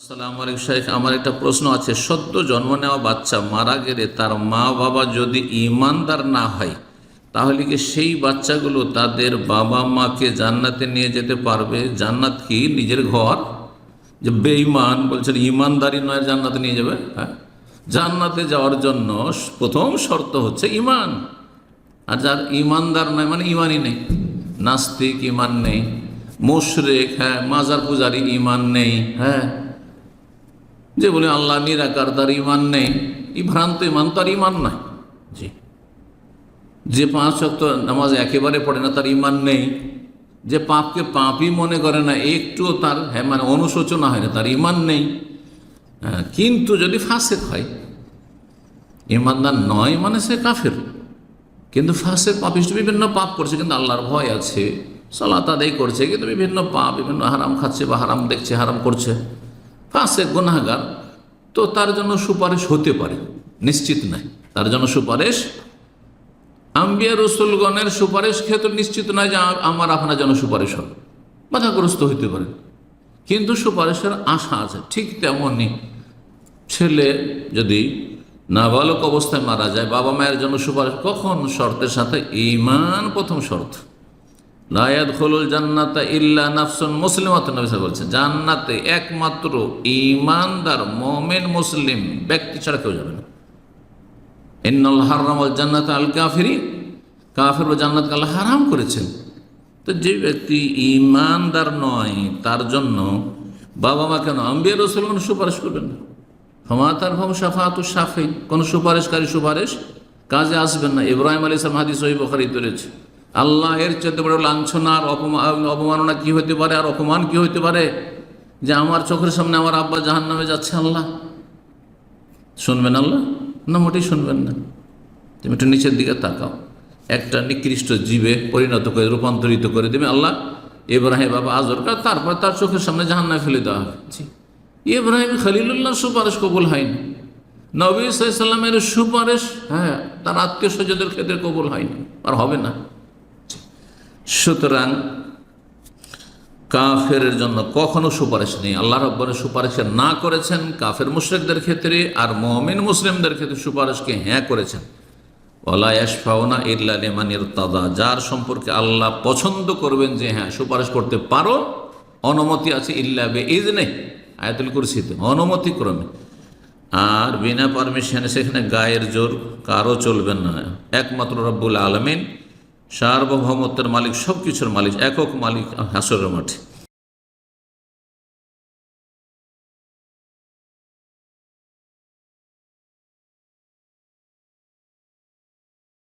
আসসালামু আলাইকুম শেখ আমার একটা প্রশ্ন আছে। সদ্য জন্ম নেওয়া বাচ্চা মারা গেলে তার মা বাবা যদি ইমানদার না হয়, তাহলে কি সেই বাচ্চাগুলো তাদের বাবা মাকে জান্নাতে নিয়ে যেতে পারবে? জান্নাত কি নিজের ঘর? যে বেঈমান বলছেন ইমানদারি নয়, জান্নাতে নিয়ে যাবে। হ্যাঁ? জান্নাতে যাওয়ার জন্য প্রথম শর্ত হচ্ছে ইমান আর যার ইমানদার নয় মানে ইমানই নেই। নাস্তিক ইমান নেই, মুশরেক হ্যাঁ মাজার পূজারি ইমান নেই হ্যাঁ। যে বলে আল্লাহ নিরাকার তার ইমান নেই। এই ভ্রান্ত ইমান তার ইমান নাই। জি। যে পাঁচ শক্ত নামাজ একেবারে পড়ে না তার ইমান নেই। যে পাপকে পাপই মনে করে না একটুও তার হ্যাঁ মানে অনুশোচনা হয় না তার ইমান নেই। হ্যাঁ, কিন্তু যদি ফাসেক হয় ইমানদার নয় মানে সে কাফের। কিন্তু ফাঁসের পাপিষ্ট বিভিন্ন পাপ করছে কিন্তু আল্লাহর ভয় আছে। সলাত আদায় করছে কিন্তু বিভিন্ন পাপ বিভিন্ন হারাম খাচ্ছে বা হারাম দেখছে হারাম করছে। ফাঁসে গুনাগার তো তার জন্য সুপারিশ হতে পারে, নিশ্চিত নাই। তার জন্য সুপারিশ? আম্বিয়া রসুলগণের সুপারিশ ক্ষেত্রে নিশ্চিত নয় যে আমার আপনার জন্য সুপারিশ হবে। বাধাগ্রস্ত হইতে পারে। কিন্তু সুপারিশের আশা আছে, ঠিক তেমনই। ছেলে যদি নাবালক অবস্থায় মারা যায়, বাবা মায়ের জন্য সুপারিশ কখন শর্তের সাথে? ইমান প্রথম শর্ত। লায়াত খোলুল জান্নাতা ইল্লা নাফসুন মুসলিমাত নবী সাহেব জান্নাতে একমাত্র ইমানদার মোমেন মুসলিম ব্যক্তি ছাড়া কেউ যাবে না। ইন্নাল হারামাল জান্নাত আল কাফিরি কাফির ও জান্নাতকে আল্লাহ হারাম করেছেন। তো যে ব্যক্তি ইমানদার নয়, তার জন্য বাবা মা কেন আম্বিয়া রসুল কোনো সুপারিশ করবেন না? ক্ষমা তার ভম সাফাত সাফে কোনো সুপারিশকারী সুপারিশ কাজে আসবেন না। ইব্রাহিম আলী ইসলাম হাদিস ওই বখারি তুলেছে আল্লাহ এর চেয়ে বড় লাঞ্ছনা আর অপমান অপমাননা কি হতে পারে? আর অপমান কি হতে পারে? যে আমার চোখের সামনে আমার আব্বা জাহান নামে যাচ্ছে আল্লাহ। শুনবেন আল্লাহ? না, মোটেই শুনবেন না। তুমি একটু নিচের দিকে তাকাও। একটা নিকৃষ্ট জীবে পরিণত করে, রূপান্তরিত করে দেবে আল্লাহ। এব্রাহিম বাবা আজরকা তারপর তার চোখের সামনে জাহান্নায় ফেলে দেওয়া হবে। জি ইব্রাহিম খলিলুল্লাহ সুপারিশ কবুল হয়নি। নবী সাল্লামের সুপারিশ হ্যাঁ তার আত্মীয় স্বজনদের ক্ষেত্রে কবুল হয়নি। আর হবে না। সুতরাং কাফের জন্য কখনো সুপারিশ নেই। আল্লাহ রব্বানের সুপারিশ না করেছেন, কাফের মুশ্রিকদের ক্ষেত্রে আর মমিন মুসলিমদের ক্ষেত্রে সুপারিশকে হ্যাঁ করেছেন। ওলায়াসফাওনা ইল্লা লিমানির তাদা যার সম্পর্কে আল্লাহ পছন্দ করবেন যে হ্যাঁ সুপারিশ করতে পারো, অনুমতি আছে ইল্লা বে ইজ নেই আয়াতুল কুরসিতে, অনুমতি ক্রমে। আর বিনা পারমিশনে সেখানে গায়ের জোর কারও চলবেন না। একমাত্র রব্বুল আলমিন সার্বভৌমত্বের মালিক সব কিছুর মালিক একক মালিক হাসরের মাঠে।